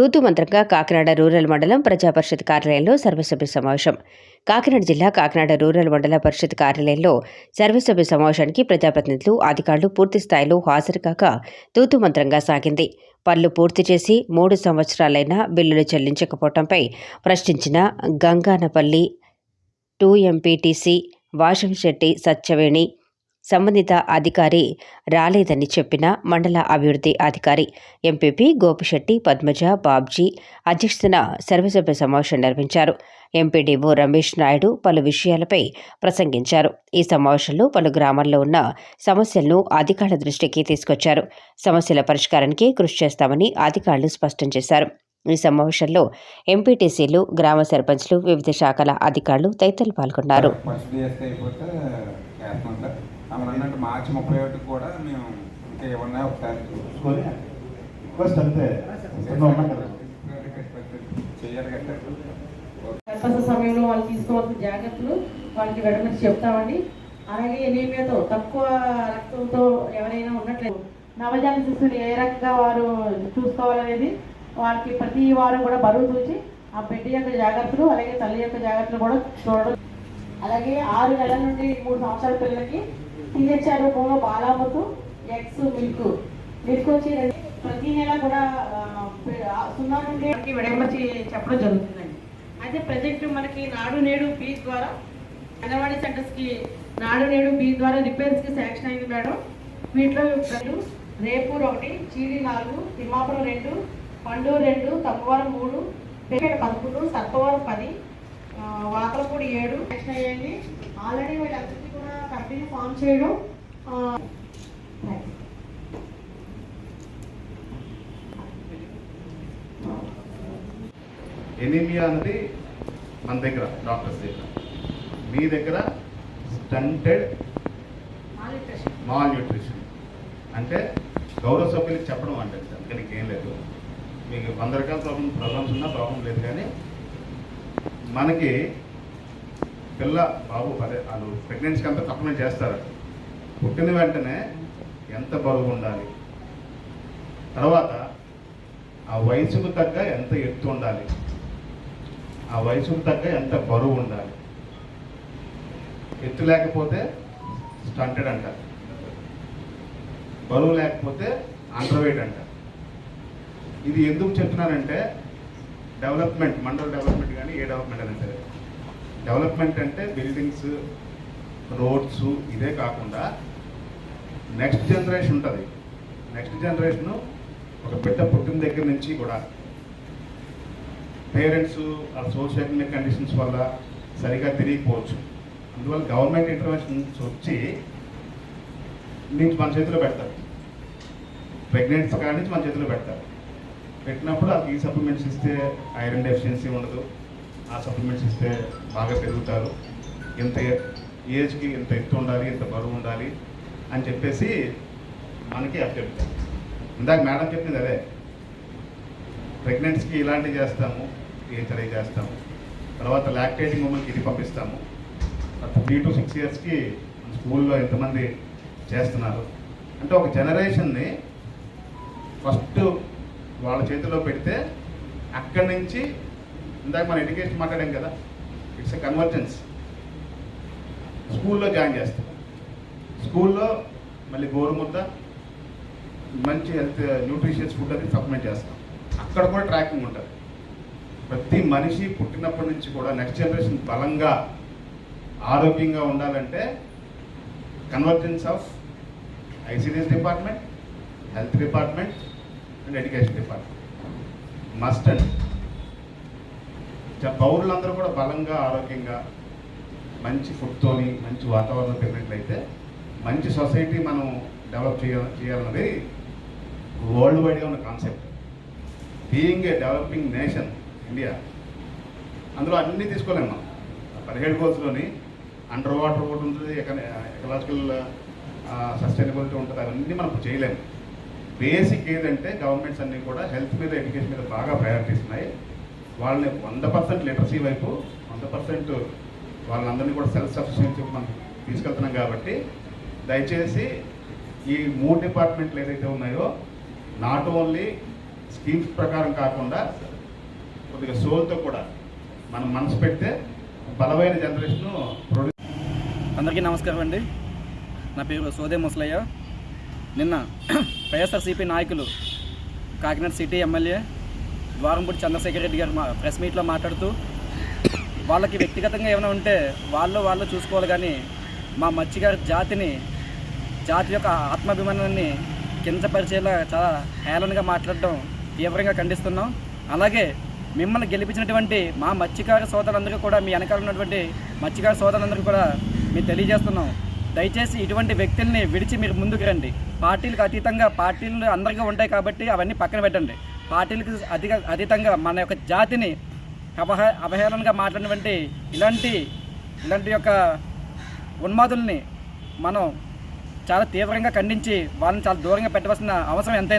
తూతు మంత్రంగా కాకినాడ రూరల్ మండలం ప్రజాపరిషత్ కార్యాలయంలో సర్వసభ్య సమావేశం. కాకినాడ జిల్లా కాకినాడ రూరల్ మండల పరిషత్ కార్యాలయంలో సర్వసభ్య సమావేశానికి ప్రజాప్రతినిధులు అధికారులు పూర్తి స్థాయిలో హాజరు కాక తూతు మంత్రంగా సాగింది. పనులు పూర్తి చేసి మూడు సంవత్సరాలైనా బిల్లులు చెల్లించకపోవడంపై ప్రశ్నించిన గంగానపల్లి టూ ఎంపీటీసీ వాషంశెట్టి సత్యవేణి సంబంధిత అధికారి రాలేదని చెప్పిన మండల అభివృద్ధి అధికారి ఎంపీపీ గోపిశెట్టి పద్మజ బాబ్జీ అధ్యక్షతన సర్వసభ్య సమావేశం నిర్వహించారు. ఎంపీడీఓ రమేష్ నాయుడు పలు విషయాలపై ప్రసంగించారు. ఈ సమావేశంలో పలు గ్రామాల్లో ఉన్న సమస్యలను అధికారుల దృష్టికి తీసుకొచ్చారు. సమస్యల పరిష్కారానికి కృషి చేస్తామని అధికారులు స్పష్టం చేశారు. ఈ సమావేశంలో ఎంపీటీసీలు గ్రామ సర్పంచ్లు వివిధ శాఖల అధికారులు తదితరులు పాల్గొన్నారు. అన్నట్టు మార్చి ముప్పై ఒకటికి కూడా మేము ఇంకా ఏమన్నా ఒకసారి చూసుకొని రిక్వెస్ట్ అంతే. చేయాలి కదా. సమయంలో వాళ్ళు తీసుకోవాల్సిన జాగ్రత్తలు వాళ్ళకి వెంటనే చెప్తామండి. అలాగే ఎనీమియాతో తక్కువ రక్తంతో ఎవరైనా ఉన్నట్లయితే నవజాత శిశువులు ఏ రకంగా వారు చూసుకోవాలనేది వాళ్ళకి ప్రతి వారం కూడా బరువు చూసి ఆ బిడ్డ యొక్క జాగ్రత్తలు అలాగే తల్లి యొక్క జాగ్రత్తలు కూడా చూడడం. అలాగే ఆరు నెలల నుండి మూడు సంవత్సరాల పిల్లలకి టీహెచ్ఆర్ రూపంలో బాలామతు ఎగ్స్ మిల్క్. మిల్క్ వచ్చి ప్రతి నెల కూడా సున్నా నుండి మనకి విడమర్చి చెప్పడం జరుగుతుందండి. అయితే ప్రజెంట్ మనకి నాడు నేడు ఫీజ్ ద్వారా అంగన్వాడీ సెంటర్స్కి నాడు నేడు ఫీజ్ ద్వారా రిపేర్స్కి శాంక్షన్ అయింది మేడం. వీటిలో రెండు రేపూర్ ఒకటి చీడి నాలుగు తిమ్మాపురం రెండు పండూరు రెండు తమ్మవరం మూడు పదకొండు సత్వవరం పది వాతలపూడి ఏడు శాంక్షన్ అయ్యాయి ఆల్రెడీ వీళ్ళందరికీ కూడా కంపెనీ ఫామ్ చేయడం ఎనీమియా అనేది మన దగ్గర డాక్టర్స్ దగ్గర. మీ దగ్గర స్టంటెడ్. మాల్ న్యూట్రిషన్ అంటే గౌరవ సభ్యులకు చెప్పడం అంటే అందుకని ఏం లేదు. మీకు వంద రకాల ప్రాబ్లమ్ ప్రాబ్లమ్స్ ఉన్నా ప్రాబ్లం లేదు కానీ మనకి పిల్ల బాబు పదే వాళ్ళు ప్రెగ్నెన్సీకి అంతా తప్పనే చేస్తారు. పుట్టిన వెంటనే ఎంత బరువు ఉండాలి? తర్వాత ఆ వయసుకు తగ్గ ఎంత ఎత్తు ఉండాలి? ఆ వయసుకు తగ్గ ఎంత బరువు ఉండాలి? ఎత్తు లేకపోతే స్టంటెడ్ అంటారు బరువు లేకపోతే అండర్ అంట. అంటారు ఇది ఎందుకు చెప్తున్నానంటే డెవలప్మెంట్ మండల డెవలప్మెంట్ కానీ ఏ డెవలప్మెంట్ అయినా సరే. డెవలప్మెంట్ అంటే బిల్డింగ్స్ రోడ్స్ ఇదే కాకుండా నెక్స్ట్ జనరేషన్ ఉంటుంది. నెక్స్ట్ జనరేషన్ ఒక బిడ్డ పుట్టిన దగ్గర నుంచి కూడా పేరెంట్స్ ఆ సోషల్ కండిషన్స్ వల్ల సరిగా తిరిగిపోవచ్చు అందువల్ల గవర్నమెంట్ ఇంటర్వెన్షన్స్ వచ్చి నుంచి మన చేతిలో పెడతారు. ప్రెగ్నెన్సీ కాడి నుంచి మన చేతిలో పెడతారు. పెట్టినప్పుడు ఆ ఈ సప్లిమెంట్స్ ఇస్తే ఐరన్ డెఫిషియన్సీ ఉండదు. ఆ సప్లిమెంట్స్ ఇస్తే బాగా పెరుగుతారు. ఇంత ఏజ్కి ఇంత ఎత్తు ఉండాలి ఇంత బరువు ఉండాలి అని చెప్పేసి మనకి అప్ చెప్తారు ఇందాక మేడం చెప్పింది అదే. ప్రెగ్నెన్సీకి ఇలాంటివి చేస్తాము ఏహెచ్ఐ చేస్తాము. తర్వాత లాక్టేటింగ్ ఉమెన్కి ఇది పంపిస్తాము. త్రీ టు సిక్స్ ఇయర్స్కి స్కూల్లో ఎంతమంది చేస్తున్నారు. అంటే ఒక జనరేషన్ని ఫస్ట్ వాళ్ళ చేతిలో పెడితే అక్కడి నుంచి ఇందాక మన ఎడ్యుకేషన్ మాట్లాడాం కదా ఇట్స్ ఎ కన్వర్జెన్స్ స్కూల్లో జాయిన్ చేస్తాం. స్కూల్లో మళ్ళీ గోరుముద్ద మంచి హెల్త్ న్యూట్రిషియస్ ఫుడ్ అది సప్లిమెంట్ చేస్తాం. అక్కడ కూడా ట్రాకింగ్ ఉంటుంది. ప్రతి మనిషి పుట్టినప్పటి నుంచి కూడా నెక్స్ట్ జనరేషన్ బలంగా ఆరోగ్యంగా ఉండాలంటే convergence of ICDS department health department and education department must and పౌరులందరూ కూడా బలంగా ఆరోగ్యంగా మంచి ఫుడ్తోని మంచి వాతావరణం పెరిగినట్లయితే మంచి సొసైటీ మనం డెవలప్ చేయ చేయాలన్నది వరల్డ్ వైడ్గా ఉన్న concept being a developing nation India అందులో అన్నీ తీసుకోలేము మనం. పదిహేడు గోల్స్లోని అండర్ వాటర్ ఒకటి ఉంటుంది ఎకలాజికల్ సస్టైనబిలిటీ ఉంటుంది అవన్నీ మనం చేయలేము బేసిక్ ఏదంటే గవర్నమెంట్స్ అన్నీ కూడా హెల్త్ మీద ఎడ్యుకేషన్ మీద బాగా ప్రయారిటీ ఇస్తున్నాయి వాళ్ళని వంద పర్సెంట్ లిటరసీ వైపు వంద పర్సెంట్ వాళ్ళందరినీ కూడా సెల్ఫ్ సఫిషియన్సీ మనం తీసుకెళ్తున్నాం కాబట్టి దయచేసి ఈ మూడు డిపార్ట్మెంట్లు ఏదైతే ఉన్నాయో నాట్ ఓన్లీ స్కీమ్స్ ప్రకారం కాకుండా కొద్దిగా సోల్తో కూడా మనం మనసు పెడితే బలమైన జనరేషన్ ప్రొడ్యూస్ అందరికీ నమస్కారం అండి. నా పేరు సోదే ముసలయ్య. నిన్న వైఎస్ఆర్సీపీ నాయకులు కాకినాడ సిటీ ఎమ్మెల్యే ద్వారంపూడి చంద్రశేఖర్ రెడ్డి గారు మా ప్రెస్ మీట్లో మాట్లాడుతూ వాళ్ళకి వ్యక్తిగతంగా ఏమైనా ఉంటే వాళ్ళు వాళ్ళు చూసుకోవాలి కానీ మా మత్స్యగారి జాతిని జాతి యొక్క ఆత్మాభిమానాన్ని కించపరిచేలా చాలా హేళనగా మాట్లాడడం తీవ్రంగా ఖండిస్తున్నాం. అలాగే మిమ్మల్ని గెలిపించినటువంటి మా మత్స్యకార సోదరులందరికీ కూడా మీ వెనకాల ఉన్నటువంటి మత్స్యకార సోదరులందరికీ కూడా మేము తెలియజేస్తున్నాం. దయచేసి ఇటువంటి వ్యక్తుల్ని విడిచి మీరు ముందుకు రండి. పార్టీలకు అతీతంగా పార్టీలు అందరికీ ఉంటాయి కాబట్టి అవన్నీ పక్కన పెట్టండి. పార్టీలకు అధిక అతీతంగా మన యొక్క జాతిని అపహ అవహేళనగా మాట్లాడినటువంటి ఇలాంటి ఇలాంటి యొక్క ఉన్మాదుల్ని మనం చాలా తీవ్రంగా ఖండించి వాళ్ళని చాలా దూరంగా పెట్టవలసిన అవసరం ఎంతైనా